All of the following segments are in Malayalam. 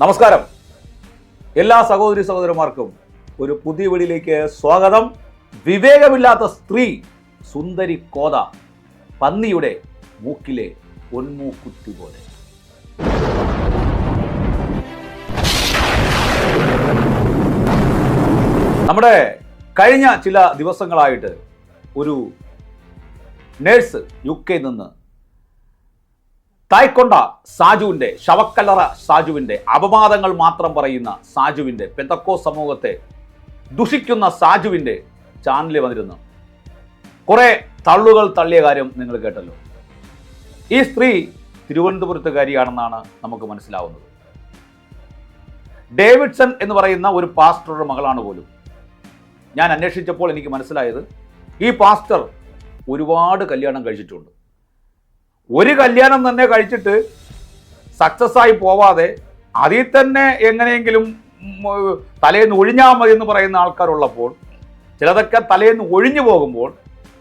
നമസ്കാരം. എല്ലാ സഹോദരി സഹോദരന്മാർക്കും ഒരു പുതിയ വീടിലേക്ക് സ്വാഗതം. വിവേകമില്ലാത്ത സ്ത്രീ സുന്ദരി കോത പന്നിയുടെ മൂക്കിലെ പൊന്മൂക്കുറ്റി പോലെ. നമ്മുടെ കഴിഞ്ഞ ചില ദിവസങ്ങളായിട്ട് ഒരു നേഴ്സ് യു കെ നിന്ന് തായ്ക്കൊണ്ട സാജുവിന്റെ ശവക്കല്ലറ സാജുവിന്റെ അപവാദങ്ങൾ മാത്രം പറയുന്ന സാജുവിന്റെ പെന്തക്കോ സമൂഹത്തെ ദുഷിക്കുന്ന സാജുവിന്റെ ചാനലിൽ വന്നിരുന്നു. കുറേ തള്ളുകൾ തള്ളിയ കാര്യം നിങ്ങൾ കേട്ടല്ലോ. ഈ സ്ത്രീ തിരുവനന്തപുരത്തുകാരിയാണെന്നാണ് നമുക്ക് മനസ്സിലാവുന്നത്. ഡേവിഡ്സൺ എന്ന് പറയുന്ന ഒരു പാസ്റ്ററുടെ മകളാണ് പോലും. ഞാൻ അന്വേഷിച്ചപ്പോൾ എനിക്ക് മനസ്സിലായത് ഈ പാസ്റ്റർ ഒരുപാട് കല്യാണം കഴിച്ചിട്ടുണ്ട്. ഒരു കല്യാണം തന്നെ കഴിച്ചിട്ട് സക്സസ് ആയി പോവാതെ അതിൽ തന്നെ എങ്ങനെയെങ്കിലും തലേന്ന് ഒഴിഞ്ഞാൽ മതി എന്ന് പറയുന്ന ആൾക്കാരുള്ളപ്പോൾ ചിലതൊക്കെ തലേന്ന് ഒഴിഞ്ഞു പോകുമ്പോൾ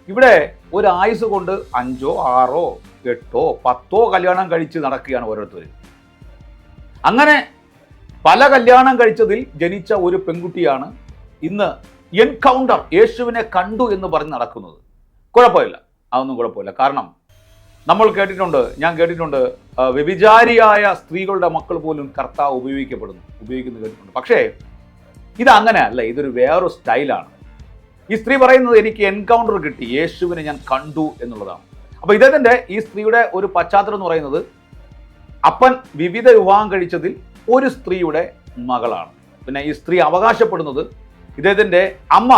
ഇവിടെ ഒരു ആയുസ് കൊണ്ട് അഞ്ചോ ആറോ എട്ടോ പത്തോ കല്യാണം കഴിച്ച് നടക്കുകയാണ് ഓരോരുത്തർ അങ്ങനെ പല കല്യാണം കഴിച്ചതിൽ ജനിച്ച ഒരു പെൺകുട്ടിയാണ് ഇന്ന് എൻകൗണ്ടർ യേശുവിനെ കണ്ടു എന്ന് പറഞ്ഞ് നടക്കുന്നത്. കുഴപ്പമില്ല. അതൊന്നും കുഴപ്പമില്ല. കാരണം നമ്മൾ കേട്ടിട്ടുണ്ട് ഞാൻ കേട്ടിട്ടുണ്ട് വ്യഭിചാരിയായ സ്ത്രീകളുടെ മക്കൾ പോലും കർത്താവ് ഉപയോഗിക്കപ്പെടുന്നു ഉപയോഗിക്കുന്നു കേട്ടിട്ടുണ്ട്. പക്ഷേ ഇത് അങ്ങനെ അങ്ങനെയല്ല ഇതൊരു വേറൊരു സ്റ്റൈലാണ്. ഈ സ്ത്രീ പറയുന്നത് എനിക്ക് എൻകൗണ്ടർ കിട്ടി യേശുവിനെ ഞാൻ കണ്ടു എന്നുള്ളതാണ്. അപ്പൊ ഇദ്ദേഹത്തിന്റെ ഈ സ്ത്രീയുടെ ഒരു പശ്ചാത്തലം എന്ന് പറയുന്നത് അപ്പൻ വിവിധ വിവാഹം കഴിച്ചതിൽ ഒരു സ്ത്രീയുടെ മകളാണ്. പിന്നെ ഈ സ്ത്രീ അവകാശപ്പെടുന്നത് ഇദ്ദേഹത്തിന്റെ അമ്മ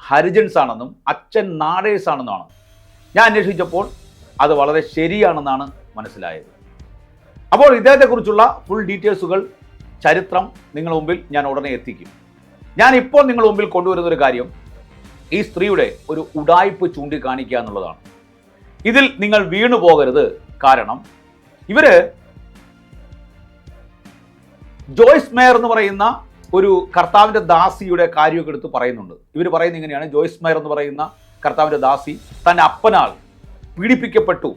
ഹരിജൻസ് ആണെന്നും അച്ഛൻ നാടേഴ്സ് ആണെന്നുമാണ് ഞാൻ അന്വേഷിച്ചപ്പോൾ അത് വളരെ ശരിയാണെന്നാണ് മനസ്സിലായത്. അപ്പോൾ ഇദ്ദേഹത്തെക്കുറിച്ചുള്ള ഫുൾ ഡീറ്റെയിൽസുകൾ ചരിത്രം നിങ്ങളുടെ മുമ്പിൽ ഞാൻ ഉടനെ എത്തിക്കും. ഞാൻ ഇപ്പോൾ നിങ്ങളുടെ മുമ്പിൽ കൊണ്ടുവരുന്ന ഒരു കാര്യം ഈ സ്ത്രീയുടെ ഒരു ഉടായ്പ് ചൂണ്ടിക്കാണിക്കുക എന്നുള്ളതാണ്. ഇതിൽ നിങ്ങൾ വീണു പോകരുത്. കാരണം ഇവർ ജോയ്സ് മേയർ എന്ന് പറയുന്ന ഒരു കർത്താവിന്റെ ദാസിയുടെ കാര്യമൊക്കെ എടുത്ത് പറയുന്നുണ്ട്. ഇവർ പറയുന്നത് ഇങ്ങനെയാണ് ജോയ്സ് മേയർ എന്ന് പറയുന്ന കർത്താവിന്റെ ദാസി തന്റെ അപ്പനാൽ പീഡിപ്പിക്കപ്പെട്ടു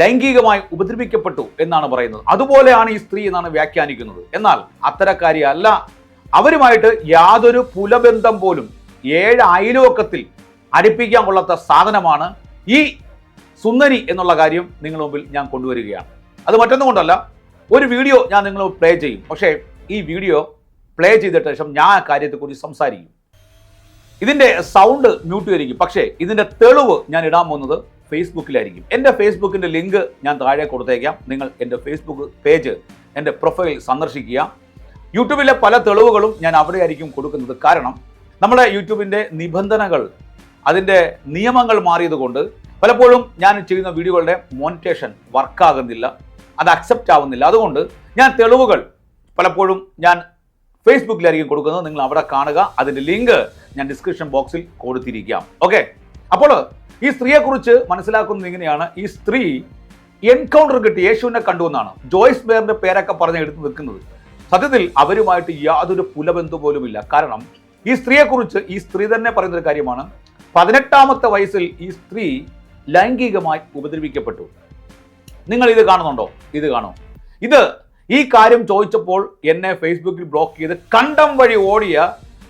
ലൈംഗികമായി ഉപദ്രവിക്കപ്പെട്ടു എന്നാണ് പറയുന്നത്. അതുപോലെയാണ് ഈ സ്ത്രീ എന്നാണ് വ്യാഖ്യാനിക്കുന്നത്. എന്നാൽ അത്തരക്കാരി അല്ല അവരുമായിട്ട് യാതൊരു പുലബന്ധം പോലും ഏഴ് അയലുവക്കത്തിൽ അടുപ്പിക്കാൻ കൊള്ളാത്ത സാധനമാണ് ഈ സുന്ദരി എന്നുള്ള കാര്യം നിങ്ങൾ മുമ്പിൽ ഞാൻ കൊണ്ടുവരികയാണ്. അത് മറ്റൊന്നുകൊണ്ടല്ല ഒരു വീഡിയോ ഞാൻ നിങ്ങൾ പ്ലേ ചെയ്യും. പക്ഷേ ഈ വീഡിയോ പ്ലേ ചെയ്തിട്ട് ശേഷം ഞാൻ ആ കാര്യത്തെക്കുറിച്ച് സംസാരിക്കും. ഇതിന്റെ സൗണ്ട് മ്യൂട്ട് ചെയ്തിരിക്കും പക്ഷേ ഇതിന്റെ തെളിവ് ഞാൻ ഇടാൻ പോകുന്നത് ഫേസ്ബുക്കിലായിരിക്കും. എന്റെ ഫേസ്ബുക്കിന്റെ ലിങ്ക് ഞാൻ താഴെ കൊടുത്തേക്കാം. നിങ്ങൾ എന്റെ ഫേസ്ബുക്ക് പേജ് എന്റെ പ്രൊഫൈൽ സന്ദർശിക്കുക. യൂട്യൂബിലെ പല തെളിവുകളും ഞാൻ അവിടെ ആയിരിക്കും കൊടുക്കുന്നത്. കാരണം നമ്മുടെ യൂട്യൂബിന്റെ നിബന്ധനകൾ അതിന്റെ നിയമങ്ങൾ മാറിയതുകൊണ്ട് പലപ്പോഴും ഞാൻ ചെയ്യുന്ന വീഡിയോകളുടെ മോണിറ്റേഷൻ വർക്കാകുന്നില്ല അത് അക്സെപ്റ്റ് ആവുന്നില്ല. അതുകൊണ്ട് ഞാൻ തെളിവുകൾ പലപ്പോഴും ഞാൻ ഫേസ്ബുക്കിലായിരിക്കും കൊടുക്കുന്നത്. നിങ്ങൾ അവിടെ കാണുക. അതിന്റെ ലിങ്ക് ഞാൻ ഡിസ്ക്രിപ്ഷൻ ബോക്സിൽ കൊടുത്തിരിക്കാം. ഓക്കെ അപ്പോൾ ഈ സ്ത്രീയെക്കുറിച്ച് മനസ്സിലാക്കുന്നത് ഇങ്ങനെയാണ് ഈ സ്ത്രീ എൻകൗണ്ടർ കിട്ടി. യേശുവിനെ കണ്ടു എന്നാണ്. ജോയ്സ് ബേറിന്റെ പേരൊക്കെ പറഞ്ഞ് എടുത്ത് നിൽക്കുന്നത് സത്യത്തിൽ അവരുമായിട്ട് യാതൊരു പുലബന്ധു പോലുമില്ല കാരണം ഈ സ്ത്രീയെക്കുറിച്ച് ഈ സ്ത്രീ തന്നെ പറയുന്ന ഒരു കാര്യമാണ്. പതിനെട്ടാമത്തെ വയസ്സിൽ ഈ സ്ത്രീ ലൈംഗികമായി ഉപദ്രവിക്കപ്പെട്ടു. നിങ്ങൾ ഇത് കാണുന്നുണ്ടോ? ഇത് കാണോ. ഇത് ഈ കാര്യം ചോദിച്ചപ്പോൾ എന്നെ ഫേസ്ബുക്കിൽ ബ്ലോക്ക് ചെയ്ത് കണ്ടം വഴി ഓടിയ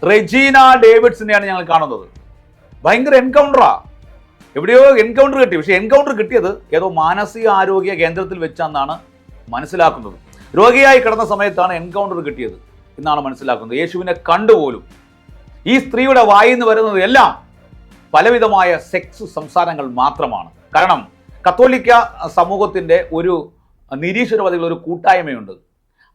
റെജീന ഡേവിഡ്സിനെയാണ് ഞങ്ങൾ കാണുന്നത്. ഭയങ്കര എൻകൗണ്ടറാ എവിടെയോ എൻകൗണ്ടർ കിട്ടി. പക്ഷേ എൻകൗണ്ടർ കിട്ടിയത് ഏതോ മാനസിക ആരോഗ്യ കേന്ദ്രത്തിൽ വെച്ചാന്നാണ് മനസ്സിലാക്കുന്നത്. രോഗിയായി കിടന്ന സമയത്താണ് എൻകൗണ്ടർ കിട്ടിയത് എന്നാണ് മനസ്സിലാക്കുന്നത്. യേശുവിനെ കണ്ടുപോലും ഈ സ്ത്രീയുടെ വായിൽ നിന്ന് വരുന്നത് എല്ലാം പലവിധമായ സെക്സ് സംസാരങ്ങൾ മാത്രമാണ്. കാരണം കത്തോലിക്ക സമൂഹത്തിന്റെ ഒരു നിരീശ്വരവാദികൾ ഒരു കൂട്ടായ്മയുണ്ട്.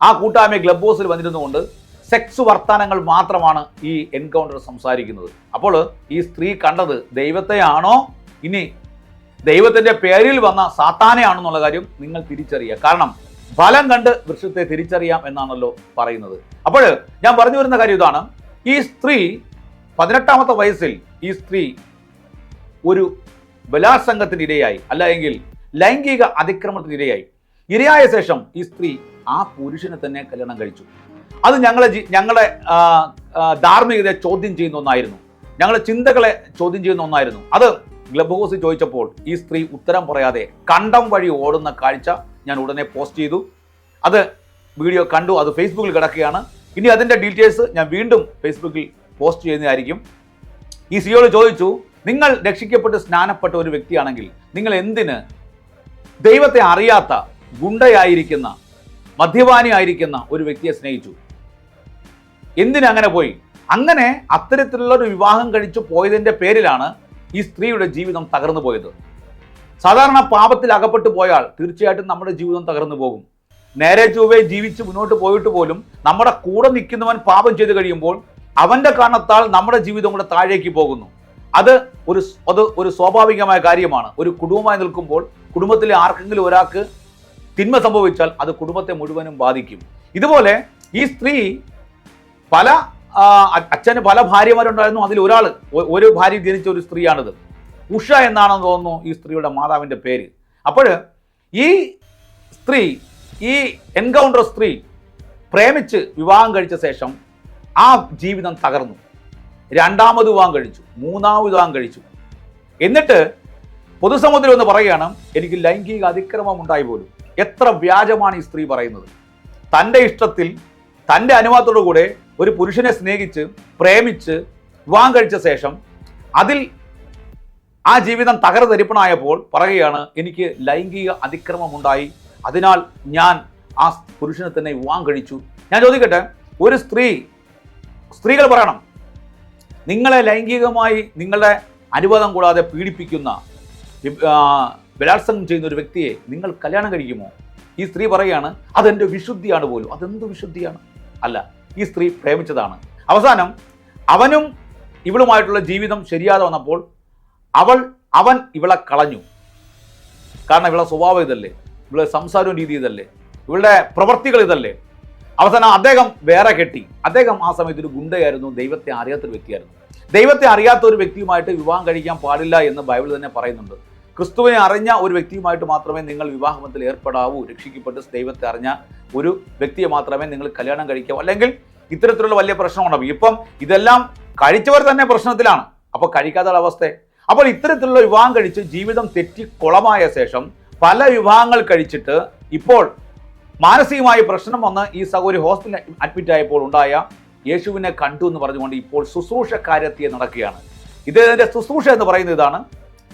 ആ കൂട്ടായ്മ ക്ലബ് ഹൗസിൽ വന്നിരുന്നുകൊണ്ട് സെക്സ് വർത്തമാനങ്ങൾ മാത്രമാണ് ഈ എൻകൗണ്ടർ സംസാരിക്കുന്നത്. അപ്പോൾ ഈ സ്ത്രീ കണ്ടത് ദൈവത്തെയാണോ? ഇനി ദൈവത്തിന്റെ പേരിൽ വന്ന സാത്താനെയാണെന്നുള്ള കാര്യം നിങ്ങൾ തിരിച്ചറിയുക. കാരണം ഫലം കണ്ട് വൃക്ഷത്തെ തിരിച്ചറിയാം എന്നാണല്ലോ പറയുന്നത്. അപ്പോൾ ഞാൻ പറഞ്ഞു വരുന്ന കാര്യം ഇതാണ്. ഈ സ്ത്രീ പതിനെട്ടാമത്തെ വയസ്സിൽ ഈ സ്ത്രീ ഒരു ബലാത്സംഗത്തിനിരയായി അല്ലെങ്കിൽ ലൈംഗിക അതിക്രമത്തിനിരയായി ഇരയായ ശേഷം ഈ സ്ത്രീ ആ പുരുഷനെ തന്നെ കല്യാണം കഴിച്ചു. അത് ഞങ്ങളെ ഞങ്ങളെ ധാർമ്മികതയെ ചോദ്യം ചെയ്യുന്ന ഒന്നായിരുന്നു. ഞങ്ങളുടെ ചിന്തകളെ ചോദ്യം ചെയ്യുന്ന ഒന്നായിരുന്നു. അത് ക്ലബ് ഹൗസ് ചോദിച്ചപ്പോൾ ഈ സ്ത്രീ ഉത്തരം പറയാതെ കണ്ടം വഴി ഓടുന്ന കാഴ്ച ഞാൻ ഉടനെ പോസ്റ്റ് ചെയ്തു. അത് വീഡിയോ കണ്ടു അത് ഫേസ്ബുക്കിൽ കിടക്കുകയാണ്. ഇനി അതിന്റെ ഡീറ്റെയിൽസ് ഞാൻ വീണ്ടും ഫേസ്ബുക്കിൽ പോസ്റ്റ് ചെയ്യുന്നതായിരിക്കും. ഈ സിയോട് ചോദിച്ചു നിങ്ങൾ രക്ഷിക്കപ്പെട്ട് സ്നാനപ്പെട്ട ഒരു വ്യക്തിയാണെങ്കിൽ നിങ്ങൾ എന്തിന്? ദൈവത്തെ അറിയാത്ത ഗുണ്ടയായിരിക്കുന്ന മദ്യപാനിയായിരിക്കുന്ന ഒരു വ്യക്തിയെ സ്നേഹിച്ചു. എന്തിനങ്ങനെ പോയി? അങ്ങനെ അത്തരത്തിലുള്ള ഒരു വിവാഹം കഴിച്ചു പോയതിന്റെ പേരിലാണ് ഈ സ്ത്രീയുടെ ജീവിതം തകർന്നു പോയത്. സാധാരണ പാപത്തിൽ അകപ്പെട്ടു പോയാൽ തീർച്ചയായിട്ടും നമ്മുടെ ജീവിതം തകർന്നു പോകും. നേരെ ചൊവ്വേ ജീവിച്ച് മുന്നോട്ട് പോയിട്ട് പോലും നമ്മുടെ കൂടെ നിൽക്കുന്നവൻ പാപം ചെയ്ത് കഴിയുമ്പോൾ അവന്റെ കാരണത്താൽ നമ്മുടെ ജീവിതം കൂടെ താഴേക്ക് പോകുന്നു. അത് ഒരു അത് ഒരു സ്വാഭാവികമായ കാര്യമാണ്. ഒരു കുടുംബമായി നിൽക്കുമ്പോൾ കുടുംബത്തിലെ ആർക്കെങ്കിലും ഒരാൾക്ക് തിന്മ സംഭവിച്ചാൽ അത് കുടുംബത്തെ മുഴുവനും ബാധിക്കും. ഇതുപോലെ ഈ സ്ത്രീ പല അച്ഛന് പല ഭാര്യമാരുണ്ടായിരുന്നു. അതിൽ ഒരാൾ ഒരു ഭാര്യ ജനിച്ച ഒരു സ്ത്രീയാണിത്. ഉഷ എന്നാണെന്ന് തോന്നുന്നു ഈ സ്ത്രീയുടെ മാതാവിന്റെ പേര്. അപ്പോൾ ഈ സ്ത്രീ ഈ എൻകൗണ്ടർ സ്ത്രീ പ്രേമിച്ച് വിവാഹം കഴിച്ച ശേഷം ആ ജീവിതം തകർന്നു. രണ്ടാമത് വിവാഹം കഴിച്ചു മൂന്നാമത് വിവാഹം കഴിച്ചു. എന്നിട്ട് പൊതുസമൂഹത്തിൽ ഒന്ന് പറയുകയാണ് എനിക്ക് ലൈംഗിക അതിക്രമം ഉണ്ടായി പോലും. എത്ര വ്യാജമാണ് ഈ സ്ത്രീ പറയുന്നത്. തന്റെ ഇഷ്ടത്തിൽ തന്റെ അനുവാദത്തോടു കൂടെ ഒരു പുരുഷനെ സ്നേഹിച്ച് പ്രേമിച്ച് വിവാഹം കഴിച്ച ശേഷം അതിൽ ആ ജീവിതം തകർതരിപ്പണായപ്പോൾ പറയുകയാണ് എനിക്ക് ലൈംഗിക അതിക്രമമുണ്ടായി. അതിനാൽ ഞാൻ ആ പുരുഷനെ തന്നെ വിവാഹം കഴിച്ചു. ഞാൻ ചോദിക്കട്ടെ ഒരു സ്ത്രീ സ്ത്രീകൾ പറയണം നിങ്ങളെ ലൈംഗികമായി നിങ്ങളുടെ അനുവാദം കൂടാതെ പീഡിപ്പിക്കുന്ന ബലാത്സംഗം ചെയ്യുന്ന ഒരു വ്യക്തിയെ നിങ്ങൾ കല്യാണം കഴിക്കുമോ? ഈ സ്ത്രീ പറയുകയാണ് അതെന്റെ വിശുദ്ധിയാണ് പോലും. അതെന്ത് വിശുദ്ധിയാണ്? അല്ല ഈ സ്ത്രീ പ്രേമിച്ചതാണ്. അവസാനം അവനും ഇവളുമായിട്ടുള്ള ജീവിതം ശരിയാതെ വന്നപ്പോൾ അവൾ അവൻ ഇവളെ കളഞ്ഞു. കാരണം ഇവളെ സ്വഭാവം ഇതല്ലേ? ഇവളെ സംസാരവും രീതി ഇതല്ലേ? ഇവളുടെ പ്രവൃത്തികൾ ഇതല്ലേ? അവസാനം അദ്ദേഹം വേറെ കെട്ടി. അദ്ദേഹം ആ സമയത്ത് ഒരു ഗുണ്ടയായിരുന്നു ദൈവത്തെ അറിയാത്തൊരു വ്യക്തിയായിരുന്നു. ദൈവത്തെ അറിയാത്ത ഒരു വ്യക്തിയുമായിട്ട് വിവാഹം കഴിക്കാൻ പാടില്ല എന്ന് ബൈബിൾ തന്നെ പറയുന്നുണ്ട്. ക്രിസ്തുവിനെ അറിഞ്ഞ ഒരു വ്യക്തിയുമായിട്ട് മാത്രമേ നിങ്ങൾ വിവാഹബന്ധത്തിൽ ഏർപ്പെടാവൂ രക്ഷിക്കപ്പെട്ട് ദൈവത്തെ അറിഞ്ഞ ഒരു വ്യക്തിയെ മാത്രമേ നിങ്ങൾ കല്യാണം കഴിക്കാവൂ. അല്ലെങ്കിൽ ഇത്തരത്തിലുള്ള വലിയ പ്രശ്നമുണ്ടാവും ഇപ്പം ഇതെല്ലാം കഴിച്ചവർ തന്നെ പ്രശ്നത്തിലാണ്. അപ്പോൾ കഴിക്കാത്ത അവസ്ഥ. അപ്പോൾ ഇത്തരത്തിലുള്ള വിവാഹം കഴിച്ച് ജീവിതം തെറ്റി കുളമായ ശേഷം പല വിവാഹങ്ങൾ കഴിച്ചിട്ട് ഇപ്പോൾ മാനസികമായ പ്രശ്നം വന്ന് ഈ സഹോദരി ഹോസ്പിറ്റലിൽ അഡ്മിറ്റ് ആയപ്പോൾ ഉണ്ടായ യേശുവിനെ കണ്ടു എന്ന് പറഞ്ഞുകൊണ്ട് ഇപ്പോൾ ശുശ്രൂഷക്കാരെത്തിയെ നടക്കുകയാണ്. ഇതിന്റെ ശുശ്രൂഷ എന്ന് പറയുന്നത് ഇതാണ്.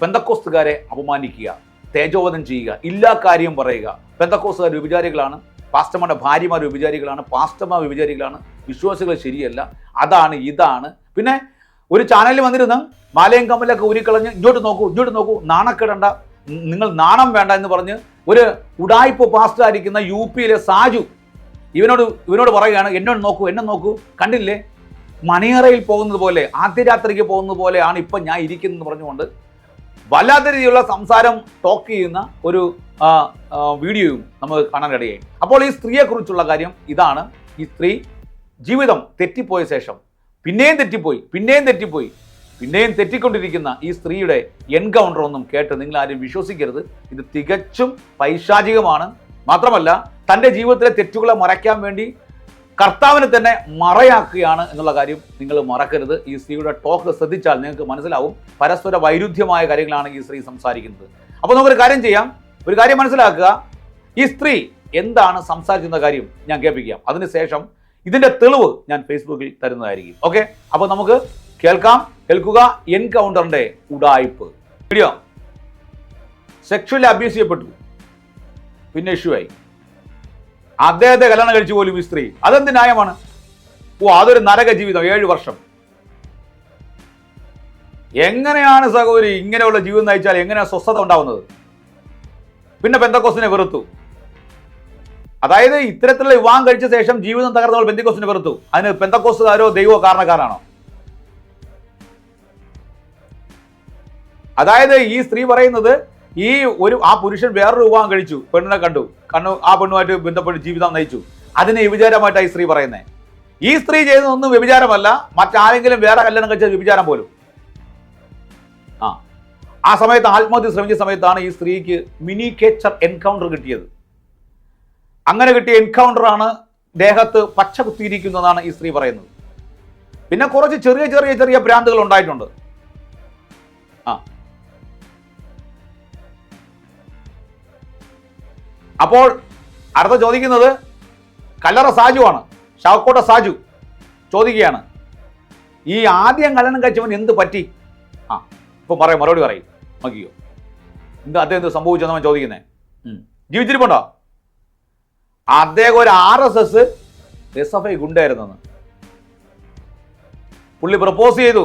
പെന്തക്കോസ്തുകാരെ അപമാനിക്കുക തേജോവധം ചെയ്യുക ഇല്ലാ കാര്യം പറയുക. പെന്തക്കോസ്തുകാർ വിചാരികളാണ് പാസ്റ്റർമാരുടെ ഭാര്യമാർ വിചാരികളാണ് പാസ്റ്റർമാർ വിചാരികളാണ് വിശ്വാസികൾ ശരിയല്ല. അതാണ് ഇതാണ്. പിന്നെ ഒരു ചാനലിൽ വന്നിരുന്ന് മാലയും കമ്മലൊക്കെ ഊരിക്കളഞ്ഞ് ഇങ്ങോട്ട് നോക്കൂ ഇങ്ങോട്ട് നോക്കൂ നാണക്കെടണ്ട നിങ്ങൾ നാണം വേണ്ട എന്ന് പറഞ്ഞ് ഒരു ഉടായ്പ പാസ്റ്റർ ആയിരിക്കുന്ന യു പിയിലെ സാജു ഇവനോട് ഇവനോട് പറയുകയാണ് എന്നോട് നോക്കൂ എന്നെ നോക്കൂ കണ്ടില്ലേ? മണിയറയിൽ പോകുന്നത് പോലെ ആദ്യരാത്രിക്ക് പോകുന്നത് പോലെയാണ് ഇപ്പം ഞാൻ ഇരിക്കുന്നത് പറഞ്ഞുകൊണ്ട് വല്ലാത്ത രീതിയിലുള്ള സംസാരം ടോക്ക് ചെയ്യുന്ന ഒരു വീഡിയോയും നമുക്ക് കാണാൻ ഇടയായി അപ്പോൾ ഈ സ്ത്രീയെക്കുറിച്ചുള്ള കാര്യം ഇതാണ്. ഈ സ്ത്രീ ജീവിതം തെറ്റിപ്പോയ ശേഷം പിന്നെയും തെറ്റിപ്പോയി പിന്നെയും തെറ്റിപ്പോയി പിന്നെയും തെറ്റിക്കൊണ്ടിരിക്കുന്ന ഈ സ്ത്രീയുടെ എൻകൗണ്ടർ ഒന്നും കേട്ട് നിങ്ങൾ ആരും വിശ്വസിക്കരുത്. ഇത് തികച്ചും പൈശാചികമാണ്. മാത്രമല്ല തന്റെ ജീവിതത്തിലെ തെറ്റുകളെ മറയ്ക്കാൻ വേണ്ടി കർത്താവിനെ തന്നെ മറയാക്കുകയാണ് എന്നുള്ള കാര്യം നിങ്ങൾ മറക്കരുത്. ഈ സ്ത്രീയുടെ ടോക്ക് ശ്രദ്ധിച്ചാൽ നിങ്ങൾക്ക് മനസ്സിലാവും. പരസ്പര വൈരുദ്ധ്യമായ കാര്യങ്ങളാണ് ഈ സ്ത്രീ സംസാരിക്കുന്നത്. അപ്പോൾ നമുക്കൊരു കാര്യം ചെയ്യാം. ഒരു കാര്യം മനസ്സിലാക്കുക. ഈ സ്ത്രീ എന്താണ് സംസാരിക്കുന്ന കാര്യം ഞാൻ കേൾപ്പിക്കാം. അതിനുശേഷം ഇതിന്റെ തെളിവ് ഞാൻ ഫേസ്ബുക്കിൽ തരുന്നതായിരിക്കും. ഓക്കെ? അപ്പോൾ നമുക്ക് കേൾക്കാം. കേൾക്കുക. എൻകൗണ്ടറിന്റെ ഉടായ്പ്. വീഡിയോ സെക്ഷുവലി അബ്യൂസ് ചെയ്യപ്പെട്ടു. പിന്നെ ഇഷ്യൂ ആയി. അദ്ദേഹത്തെ കല്യാണം കഴിച്ചു പോലും ഈ സ്ത്രീ. അതെന്ത് ന്യായമാണ്? ഓ അതൊരു നരക ജീവിതം ഏഴ് വർഷം. എങ്ങനെയാണ് സഹോദരി ഇങ്ങനെയുള്ള ജീവിതം നയിച്ചാൽ എങ്ങനെയാണ് സ്വസ്ഥത ഉണ്ടാവുന്നത്? പിന്നെ പെന്തക്കോസിനെ വെറുത്തു. അതായത് ഇത്തരത്തിലുള്ള വിവാഹം കഴിച്ച ശേഷം ജീവിതം തകർന്നവൾ പെന്തക്കോസിനെ വെറുത്തു. അതിന് പെന്തക്കോസുകാരോ ദൈവമോ കാരണക്കാരാണോ? അതായത് ഈ സ്ത്രീ പറയുന്നത് ഈ ഒരു ആ പുരുഷൻ വേറൊരു വിവാഹം കഴിച്ചു. പെണ്ണിനെ കണ്ടു. കണ്ണു ആ പെണ്ണുമായിട്ട് ബന്ധപ്പെട്ട് ജീവിതം നയിച്ചു. അതിനെ വിചാരമായിട്ടാണ് ഈ സ്ത്രീ പറയുന്നത് ഈ സ്ത്രീ ചെയ്യുന്നതൊന്നും വ്യഭിചാരമല്ല. മറ്റാരെങ്കിലും വേറെ കല്യാണം കഴിച്ച വ്യഭിചാരം പോലും. ആ. ആ സമയത്ത് ആത്മഹത്യ ശ്രമിച്ച സമയത്താണ് ഈ സ്ത്രീക്ക് മിനി കേച്ചർ എൻകൗണ്ടർ കിട്ടിയത്. അങ്ങനെ കിട്ടിയ എൻകൗണ്ടർ ആണ് ദേഹത്ത് പച്ച കുത്തിയിരിക്കുന്നതാണ് ഈ സ്ത്രീ പറയുന്നത്. പിന്നെ കുറച്ച് ചെറിയ ചെറിയ ചെറിയ ഭ്രാന്തുകൾ ഉണ്ടായിട്ടുണ്ട്. ആ. അപ്പോൾ അടുത്ത ചോദിക്കുന്നത് കല്ലറ സാജുവാണ്. ഷാക്കോട്ട സാജു ചോദിക്കുകയാണ്. ഈ ആദ്യം കല്യാണം കഴിച്ചവൻ എന്ത് പറ്റി? ആ ഇപ്പൊ പറയും മറുപടി പറയും. നോക്കിയോ എന്ത് അദ്ദേഹം എന്ത് സംഭവിച്ചെന്ന് അവൻ ചോദിക്കുന്നേ. ജീവിച്ചിരിപ്പുണ്ടോ? അദ്ദേഹം ഒരു R S S S F I ഗുണ്ടായിരുന്നെന്ന്. പുള്ളി പ്രപ്പോസ് ചെയ്തു.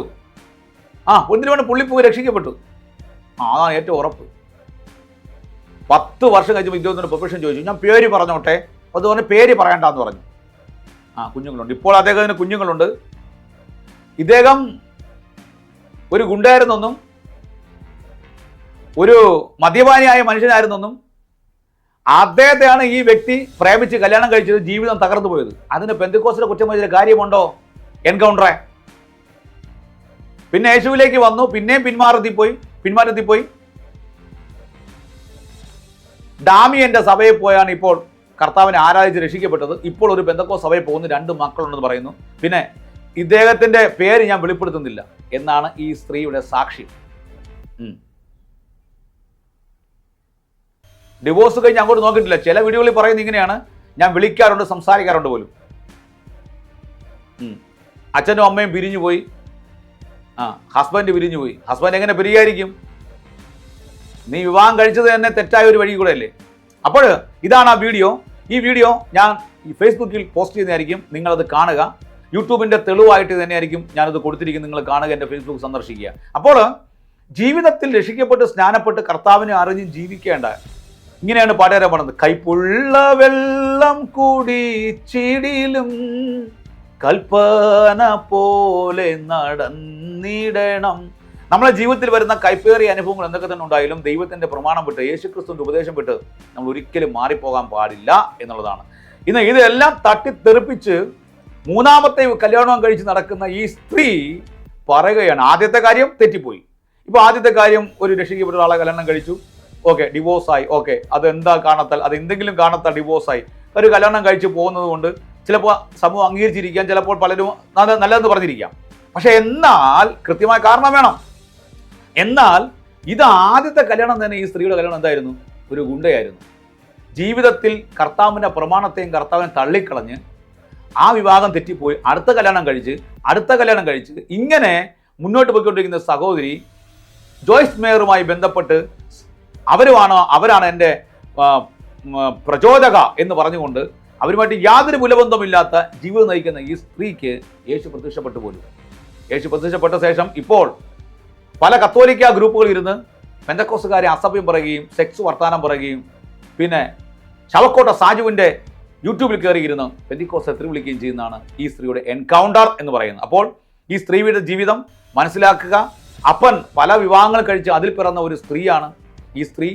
ആ ഒന്നിനു വേണ്ടി പുള്ളി പോയി രക്ഷിക്കപ്പെട്ടു? ആ അതാണ് ഏറ്റവും ഉറപ്പ്. പത്ത് വർഷം കഴിഞ്ഞപ്പോൾ ഇദ്ദേഹത്തിന് പ്രൊഫഷൻ ചോദിച്ചു. ഞാൻ പേര് പറഞ്ഞോട്ടെ? അതുപോലെ പേര് പറയണ്ടെന്ന് പറഞ്ഞു. ആ കുഞ്ഞുങ്ങളുണ്ട്. ഇപ്പോൾ അദ്ദേഹത്തിന് കുഞ്ഞുങ്ങളുണ്ട്. ഇദ്ദേഹം ഒരു ഗുണ്ടായിരുന്നെന്നും ഒരു മദ്യപാനിയായ മനുഷ്യനായിരുന്നെന്നും അദ്ദേഹത്തെയാണ് ഈ വ്യക്തി പ്രേമിച്ച് കല്യാണം കഴിച്ചത് ജീവിതം തകർന്നു പോയത്. അതിന് പെന്തക്കോസിലെ കുറ്റം വെച്ചിട്ട് കാര്യമുണ്ടോ? എൻകൗണ്ടറെ. പിന്നെ യേശുവിലേക്ക് വന്നു. പിന്നെയും പിന്മാറത്തിപ്പോയി പിന്മാറത്തിപ്പോയി ഡാമിയന്റെ സഭയിൽ പോയാണ് ഇപ്പോൾ കർത്താവിനെ ആരാധിച്ച് രക്ഷിക്കപ്പെട്ടത്. ഇപ്പോൾ ഒരു ബന്ധക്കോ സഭയിൽ പോകുന്ന രണ്ട് മക്കളുണ്ടെന്ന് പറയുന്നു. പിന്നെ ഇദ്ദേഹത്തിന്റെ പേര് ഞാൻ വെളിപ്പെടുത്തുന്നില്ല എന്നാണ് ഈ സ്ത്രീയുടെ സാക്ഷി. ഡിവോഴ്സ് കഴിഞ്ഞ് അങ്ങോട്ട് നോക്കിയിട്ടില്ല. ചില വീഡിയോകളിൽ പറയുന്നത് ഇങ്ങനെയാണ്. ഞാൻ വിളിക്കാറുണ്ട് സംസാരിക്കാറുണ്ട് പോലും. അച്ഛനും അമ്മയും പിരിഞ്ഞു പോയി ആ ഹസ്ബൻഡ് പിരിഞ്ഞു പോയി ഹസ്ബൻഡ് എങ്ങനെ പിരിയായിരിക്കും? നീ വിവാഹം കഴിച്ചത് തന്നെ തെറ്റായ ഒരു വഴി കൂടെ അല്ലേ അപ്പോൾ ഇതാണ് ആ വീഡിയോ. ഈ വീഡിയോ ഞാൻ ഈ ഫേസ്ബുക്കിൽ പോസ്റ്റ് ചെയ്യുന്നതായിരിക്കും. നിങ്ങളത് കാണുക. യൂട്യൂബിന്റെ തെളിവായിട്ട് തന്നെയായിരിക്കും ഞാനത് കൊടുത്തിരിക്കും നിങ്ങൾ കാണുക എന്റെ ഫേസ്ബുക്ക് സന്ദർശിക്കുക. അപ്പോൾ ജീവിതത്തിൽ രക്ഷിക്കപ്പെട്ട് സ്നാനപ്പെട്ട് കർത്താവിനെ അറിഞ്ഞ് ജീവിക്കേണ്ട. ഇങ്ങനെയാണ് പാട്ടുകാരെ പറഞ്ഞത്. കൈപ്പുള്ള വെള്ളം കൂടി ചിടിയിലും കൽപ്പന പോലെ നടന്നിടണം. നമ്മളെ ജീവിതത്തിൽ വരുന്ന കൈപ്പേറിയ അനുഭവങ്ങൾ എന്തൊക്കെ തന്നെ ഉണ്ടായാലും ദൈവത്തിന്റെ പ്രമാണം വിട്ട് യേശുക്രിസ്തുവിന്റെ ഉപദേശം വിട്ട് നമ്മൾ ഒരിക്കലും മാറിപ്പോകാൻ പാടില്ല എന്നുള്ളതാണ്. ഇന്ന് ഇതെല്ലാം തട്ടിത്തെറിപ്പിച്ച് മൂന്നാമത്തെ കല്യാണം കഴിച്ച് നടക്കുന്ന ഈ സ്ത്രീ പറയുകയാണ് ആദ്യത്തെ കാര്യം തെറ്റിപ്പോയി. ഇപ്പൊ ആദ്യത്തെ കാര്യം ഒരു രക്ഷിക്കപ്പെട്ട ഒരാളെ കല്യാണം കഴിച്ചു. ഓക്കെ ഡിവോഴ്സായി ഓക്കെ അത് എന്താ കാണത്താൽ അത് എന്തെങ്കിലും കാണത്താൽ ഡിവോഴ്സായി ഒരു കല്യാണം കഴിച്ച് പോകുന്നത് കൊണ്ട് ചിലപ്പോൾ സമൂഹം അംഗീകരിച്ചിരിക്കാം ചിലപ്പോൾ പലരും നല്ല നല്ലതെന്ന് പറഞ്ഞിരിക്കാം. പക്ഷെ എന്നാൽ കൃത്യമായ കാരണം വേണം. എന്നാൽ ഇത് ആദ്യത്തെ കല്യാണം തന്നെ ഈ സ്ത്രീയുടെ കല്യാണം എന്തായിരുന്നു? ഒരു ഗുണ്ടയായിരുന്നു. ജീവിതത്തിൽ കർത്താവിന്റെ പ്രമാണത്തെയും കർത്താവിനെ തള്ളിക്കളഞ്ഞ് ആ വിവാഹം തെറ്റിപ്പോയി. അടുത്ത കല്യാണം കഴിച്ച് അടുത്ത കല്യാണം കഴിച്ച് ഇങ്ങനെ മുന്നോട്ട് പോയിക്കൊണ്ടിരിക്കുന്ന സഹോദരി ജോയ്സ് മേയറുമായി ബന്ധപ്പെട്ട് അവരുമാണ് അവരാണ് എന്റെ പ്രചോദക എന്ന് പറഞ്ഞുകൊണ്ട് അവരുമായിട്ട് യാതൊരു മുലബന്ധമില്ലാത്ത ജീവിതം നയിക്കുന്ന ഈ സ്ത്രീക്ക് യേശു പ്രത്യക്ഷപ്പെട്ടു പോലും. യേശു പ്രത്യക്ഷപ്പെട്ട ശേഷം ഇപ്പോൾ പല കത്തോലിക്ക ഗ്രൂപ്പുകൾ ഇരുന്ന് പെന്തക്കോസുകാരെ അസഭ്യം പറയുകയും സെക്സ് വർത്താനം പറയുകയും പിന്നെ ശവക്കോട്ട സാജുവിന്റെ യൂട്യൂബിൽ കയറിയിരുന്ന് പെന്തിക്കോസ് വിളിക്കുകയും ചെയ്യുന്നതാണ് ഈ സ്ത്രീയുടെ എൻകൗണ്ടർ എന്ന് പറയുന്നത്. അപ്പോൾ ഈ സ്ത്രീയുടെ ജീവിതം മനസ്സിലാക്കുക. അപ്പൻ പല വിവാഹങ്ങൾ കഴിച്ച് അതിൽ പിറന്ന ഒരു സ്ത്രീയാണ് ഈ സ്ത്രീ.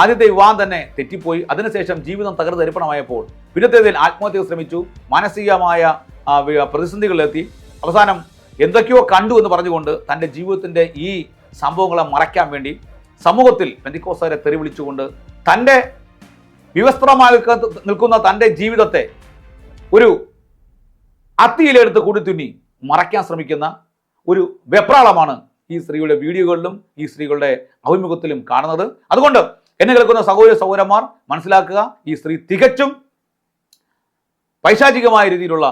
ആദ്യത്തെ വിവാഹം തന്നെ തെറ്റിപ്പോയി. അതിനുശേഷം ജീവിതം തകർന്നരിപ്പണമായപ്പോൾ പിന്നത്തേതിൽ ആത്മഹത്യ ശ്രമിച്ചു. മാനസികമായ പ്രതിസന്ധികളിലെത്തി. അവസാനം എന്തൊക്കെയോ കണ്ടു എന്ന് പറഞ്ഞുകൊണ്ട് തന്റെ ജീവിതത്തിന്റെ ഈ സംഭവങ്ങളെ മറയ്ക്കാൻ വേണ്ടി സമൂഹത്തിൽ പെന്തിക്കോസാരെ തെറി വിളിച്ചുകൊണ്ട് തന്റെ വിവസ്ത്രമായി നിൽക്കുന്ന തന്റെ ജീവിതത്തെ ഒരു അത്തിയിലെടുത്ത് കൂടിത്തുന്നി മറയ്ക്കാൻ ശ്രമിക്കുന്ന ഒരു വെപ്രാളമാണ് ഈ സ്ത്രീയുടെ വീഡിയോകളിലും ഈ സ്ത്രീകളുടെ അഭിമുഖത്തിലും കാണുന്നത്. അതുകൊണ്ട് എന്നെ കേൾക്കുന്ന സഹോദര സഹോദരന്മാർ മനസ്സിലാക്കുക ഈ സ്ത്രീ തികച്ചും പൈശാചികമായ രീതിയിലുള്ള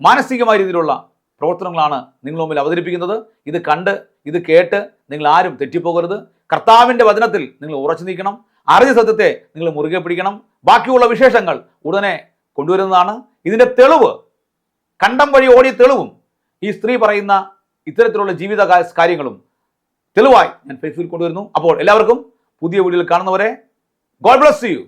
മാനസികമായ രീതിയിലുള്ള പ്രവർത്തനങ്ങളാണ് നിങ്ങൾ മുമ്പിൽ അവതരിപ്പിക്കുന്നത്. ഇത് കണ്ട് ഇത് കേട്ട് നിങ്ങൾ ആരും തെറ്റിപ്പോകരുത്. കർത്താവിന്റെ വചനത്തിൽ നിങ്ങൾ ഉറച്ചു നീക്കണം അറിഞ്ഞ സത്യത്തെ നിങ്ങൾ മുറുകെ പിടിക്കണം. ബാക്കിയുള്ള വിശേഷങ്ങൾ ഉടനെ കൊണ്ടുവരുന്നതാണ്. ഇതിന്റെ തെളിവ് കണ്ടം വഴി ഓടിയ തെളിവും ഈ സ്ത്രീ പറയുന്ന ഇത്തരത്തിലുള്ള ജീവിത കാര്യങ്ങളും തെളിവായി ഞാൻ ഫേസ്ബുക്കിൽ കൊണ്ടുവരുന്നു. അപ്പോൾ എല്ലാവർക്കും പുതിയ വീഡിയോയിൽ കാണുന്നവരെ ഗോഡ് ബ്ലസ് യു.